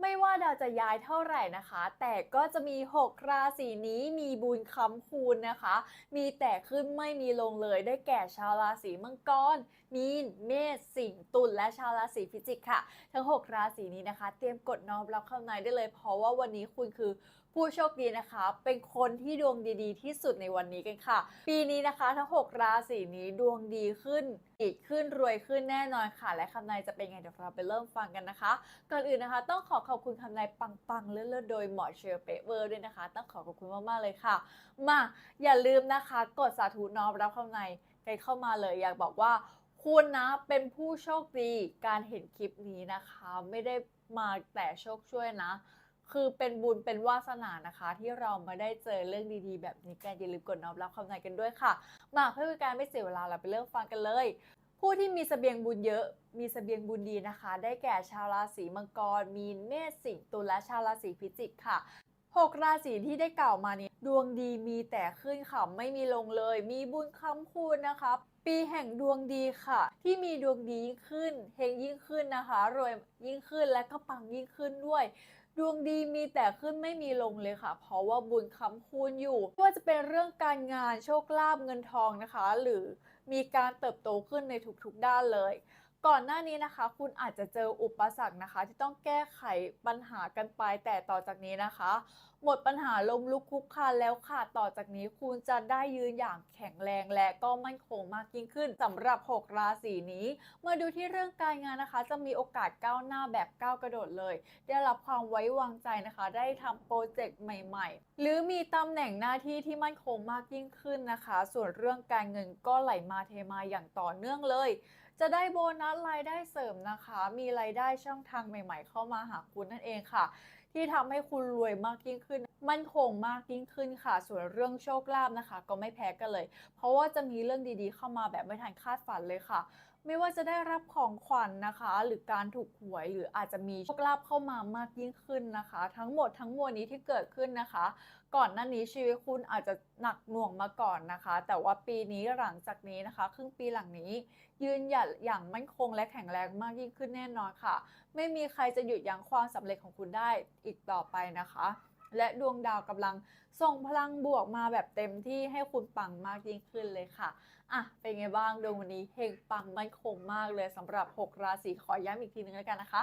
ไม่ว่าดาวจะย้ายเท่าไหร่นะคะ แต่ก็จะมี 6 ราศีนี้มีบุญค้ำคูณนะคะ มีแต่ขึ้นไม่มีลงเลยได้แก่ชาวราศีมังกร มีน เมษ สิงห์ ตุล และชาวราศีพิจิกค่ะ ทั้ง 6 ราศีนี้นะคะ เตรียมกดน้อมรับคำนายได้เลย เพราะว่าวันนี้คุณคือผู้โชคดีนะคะ เป็นคนที่ดวงดีๆ ที่สุดในวันนี้กันค่ะ ปีนี้นะคะ ทั้ง 6 ราศีนี้ดวงดีขึ้น อีขึ้นรวยขึ้นแน่นอนค่ะ และคำนายจะเป็นไงเดี๋ยวเราไปเริ่มฟังกันนะคะ ก่อนอื่นนะคะ ต้องขอขอบคุณคำนายปังๆเลิศๆโดยหมอเชอร์เปเวอร์ด้วยนะคะ ต้องขอขอบคุณมากๆเลยค่ะ มาอย่าลืมนะคะ กดสาธุน้อมรับคำนายกันเข้ามาเลย อยากบอกว่าคุณนะเป็นผู้โชคดีการเห็นคลิปนี้นะคะ ไม่ได้มาแต่โชคช่วยนะ คือเป็นบุญเป็นวาสนานะคะ ที่เรามาได้เจอเรื่องดีๆ แบบนี้กันอย่าลืมกดน้อมรับคำนายกันด้วยค่ะ มาเพื่อเป็นการไม่เสียเวลาเราไปเริ่มฟังกันเลย ผู้ที่มีเสบียงบุญเยอะ มีเสบียงบุญดีนะคะ ได้แก่ชาวราศีมังกร มีนเมษสิงห์ตุลและชาวราศีพิจิกค่ะหกราศีที่ได้กล่าวมานี้ ดวงดีมีแต่ขึ้นค่ะไม่มีลงเลย มีบุญค้ำคูณนะคะปีแห่งดวงดีค่ะ ที่มีดวงดียิ่งขึ้นเฮงยิ่งขึ้นนะคะรวยยิ่งขึ้นและก็ปังยิ่งขึ้นด้วย ดวงดีมีแต่ขึ้นไม่มีลงเลยค่ะ เพราะว่าบุญค้ำคูณอยู่ไม่ว่าจะเป็นเรื่องการงานโชคลาภเงินทองนะคะ หรือมีการเติบโตขึ้นในทุกๆด้านเลย ก่อนหน้านี้นะคะ คุณอาจจะเจออุปสรรคนะคะ ที่ต้องแก้ไขปัญหากันไปแต่ต่อจากนี้นะคะ หมดปัญหาลมลุกคลุกคานแล้วค่ะต่อจากนี้คุณจะได้ยืนอย่างแข็งแรงและก็มั่นคงมากยิ่งขึ้นสำหรับ 6 ราศีนี้ เมื่อดูที่เรื่องการงานนะคะ จะมีโอกาสก้าวหน้าแบบก้าวกระโดดเลย ได้รับความไว้วางใจนะคะ ได้ทำโปรเจกต์ใหม่ ๆ หรือมีตำแหน่งหน้าที่ที่มั่นคงมากยิ่งขึ้นนะคะ ส่วนเรื่องการเงินก็ไหลมาเทมาอย่างต่อเนื่องเลย จะได้โบนัสรายได้เสริมนะคะ มีรายได้ช่องทางใหม่ ๆ เข้ามาหาคุณนั่นเองค่ะ ที่ทำให้คุณรวยมากยิ่งขึ้น มั่นคงมากยิ่งขึ้นค่ะ ส่วนเรื่องโชคลาภนะคะ ก็ไม่แพ้กันเลย เพราะว่าจะมีเรื่องดีๆ เข้ามาแบบไม่ทันคาดฝันเลยค่ะไม่ว่าจะได้รับของขวัญนะคะ หรือการถูกหวยหรืออาจจะมีโชคลาภเข้ามามากยิ่งขึ้นนะคะ ทั้งหมดทั้งมวลนี้ที่เกิดขึ้นนะคะ ก่อนหน้านี้ชีวิตคุณอาจจะหนักหน่วงมาก่อนนะคะ แต่ว่าปีนี้หลังจากนี้นะคะ ครึ่งปีหลังนี้ ยืนหยัดอย่างมั่นคงและแข็งแรงมากยิ่งขึ้นแน่นอนค่ะ ไม่มีใครจะหยุดยั้งความสำเร็จของคุณได้อีกต่อไปนะคะ และดวงดาวกำลังส่งพลังบวกมาแบบเต็มที่ให้คุณปังมากยิ่งขึ้นเลยค่ะอะเป็นไงบ้างดวงวันนี้เฮงปังมั่นคงมากเลยสำหรับ 6 ราศีขอย้ำอีกทีนึงแล้วกันนะคะ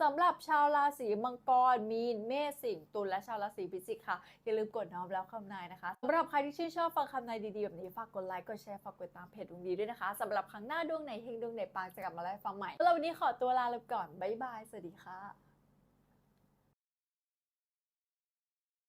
สำหรับชาวราศีมังกร มีน เมษ สิงห์ ตุล และชาวราศีพิจิกค่ะ อย่าลืมกดน้อมรับคำนายนะคะ สำหรับใครที่ชื่นชอบฟังคำนายดีๆ แบบนี้ ฝากกดไลค์ กดแชร์ ฝากกดตามเพจดวงดีด้วยนะคะ สำหรับครั้งหน้าดวงไหนเฮงดวงไหนปังจะกลับมาไล่ฟังใหม่แล้ววันนี้ขอตัวลาไปก่อน บ๊ายบาย สวัสดีค่ะ